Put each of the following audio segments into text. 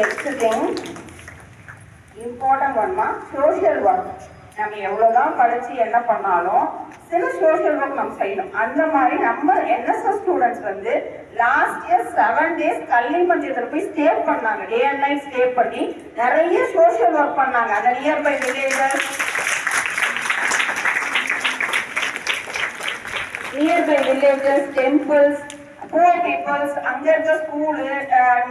next thing, important one social work நம்ம எவ்வளோதான் படித்து என்ன பண்ணாலும் சில சோஷியல் ஒர்க் நம்ம செய்யணும். அந்த மாதிரி நம்ம என்எஸ்எஸ் ஸ்டூடெண்ட்ஸ் வந்து லாஸ்ட் இயர் செவன் டேஸ் கல்வி மஞ்சத்தில் போய் ஸ்டே பண்ணாங்க. டே அண்ட் நைட் ஸ்டே பண்ணி நிறைய சோஷியல் ஒர்க் பண்ணாங்க. அந்த nearby villages nearby villages temples poor peoples அங்க இருக்க ஸ்கூலு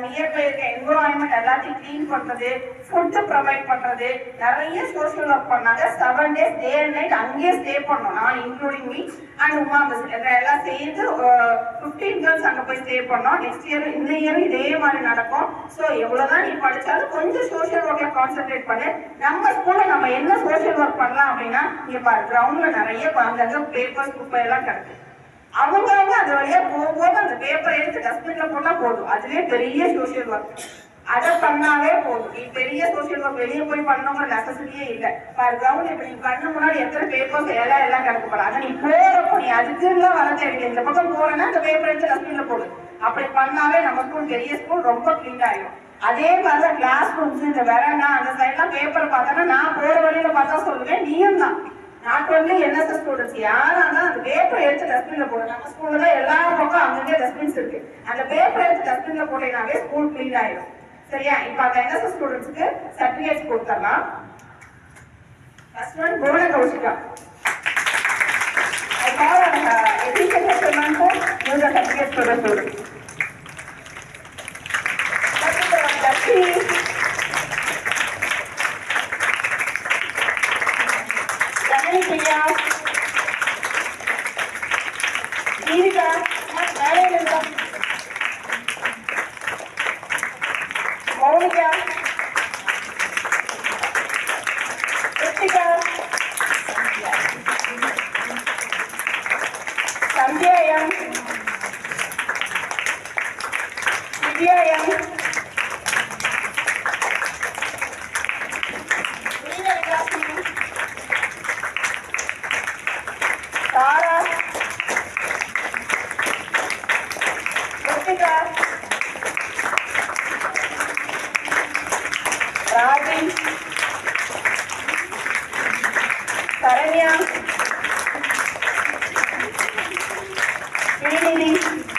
நியர்பை இருக்க என்விரான்மெண்ட் எல்லாத்தையும் க்ளீன் பண்றது ஃபுட்டு ப்ரொவைட் பண்றது நிறைய சோஷியல் ஒர்க் பண்ணாங்க. Seven days day and night அங்கேயே ஸ்டே பண்ணோம். நான் including me and Uma miss எல்லாம் சேர்ந்து ஃபிஃப்டீன் கேர்ள்ஸ் அங்கே போய் ஸ்டே பண்ணோம். நெக்ஸ்ட் இயர் இந்த இயர் இதே மாதிரி நடக்கும். ஸோ எவ்வளோதான் நீ படித்தாலும் கொஞ்சம் சோஷியல் ஒர்க்ல கான்சென்ட்ரேட் பண்ணு. நம்ம ஸ்கூல்ல நம்ம என்ன சோஷியல் ஒர்க் பண்ணலாம் அப்படின்னா இங்கே பாரு கிரவுண்ட்ல நிறைய அங்கங்கே பேப்பர்ஸ் குப்பை எல்லாம் கிடக்கு அவங்கவுங்க அந்த வழியா போகும்போது அந்த பேப்பரை எடுத்து டஸ்ட்பின்ல போட்டா போதும். அதுவே பெரிய சோஷியல் ஒர்க் அதை பண்ணாலே போதும். நீ பெரிய சோஷியல் ஒர்க் வெளியே போய் பண்ணணுங்கிற நெசசிட்டியே இல்லை. ஃபார் கிரவுண்ட் இப்ப நீ கண்ணு முன்னாடி எத்தனை பேப்பர்ஸ் எல்லாம் எல்லாம் கிடக்க போற அதை நீ போறப்போ நீ அதுக்குலாம் வர தேவையில்லை இந்த பக்கம் போறேன்னா அந்த பேப்பர் எடுத்து டஸ்ட்பின்ல போடு. அப்படி பண்ணாலே நம்ம ஸ்கூல் பெரிய ஸ்கூல் ரொம்ப கிளீன் ஆயிடும் அதே மாதிரிதான் கிளாஸ் ரூம்ஸ் இந்த வெரண்டா அந்த சைட்லாம் பேப்பர் பார்த்தோன்னா நான் போற வழியில பார்த்தா சொல்லுவேன் நீயும் தான். நாட் ஒன்லி என்எஸ்எஸ் ஸ்டூடெண்ட்ஸ் யாரா இருந்தாலும் அந்த பேப்பர் எடுத்து டஸ்ட்பின்ல போடும் நம்ம ஸ்கூல்ல தான் எல்லா பக்கம் அங்கங்கே டஸ்ட்பின்ஸ் இருக்கு. அந்த பேப்பர் எடுத்து டஸ்ட்பின்ல போட்டீங்கனாவே ஸ்கூல் கிளீன் ஆயிடும். சரியா? இப்ப அந்த என்எஸ்எஸ் ஸ்டூடெண்ட்ஸ்க்கு சர்டிஃபிகேட் கொடுத்துடலாம். First one Bhuvana Kaushika I call on the education settlement to use the certificates the students. Sandhya M. Divya M. Thara Raji Saranya Good evening.